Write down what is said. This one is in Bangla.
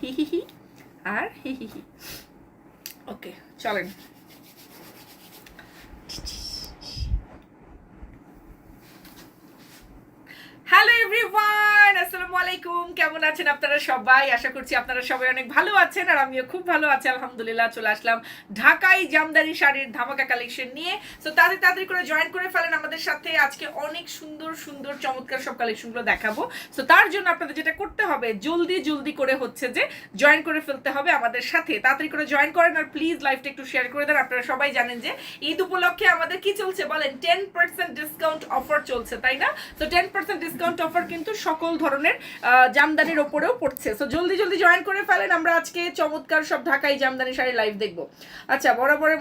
ヒヒヒ。আর হিহিহি ওকে চলেন হ্যালো এভরিওয়ান আসসালামু আলাইকুম, কেমন আছেন আপনারা সবাই? আশা করছি আপনারা সবাই অনেক ভালো আছেন আর আমিও খুব ভালো আছি, আলহামদুলিল্লাহ, চলে আসলাম ঢাকাই জামদানি শাড়ির ধামাকা কালেকশন নিয়ে। তো তাড়াতাড়ি তাড়াতাড়ি করে জয়েন করে ফেলেন আমাদের সাথে। আজকে অনেক সুন্দর সুন্দর, চমৎকার সব কালেকশনগুলো দেখাবো। তো তার জন্য আপনাদের যেটা করতে হবে, জলদি জলদি করে হচ্ছে যে জয়েন করে ফেলতে হবে আমাদের সাথে। তাড়াতাড়ি করে জয়েন করেন আর প্লিজ লাইভটা একটু শেয়ার করে দেন। আপনারা সবাই জানেন যে ঈদ উপলক্ষে আমাদের কি চলছে বলেন? টেন পার্সেন্ট ডিসকাউন্ট অফার চলছে, তাই না? তো টেন পার্সেন্ট ডিসকাউন্ট অফার কিন্তু সকল ধরনের জামদানির ওপরেও পড়ছে। সো জলদি জলদি জয়েন করে ফেলেন। আমরা আজকে চমৎকার সব ঢাকাই জামদানি শাড়ি লাইভ দেখব। আচ্ছা বরাবরের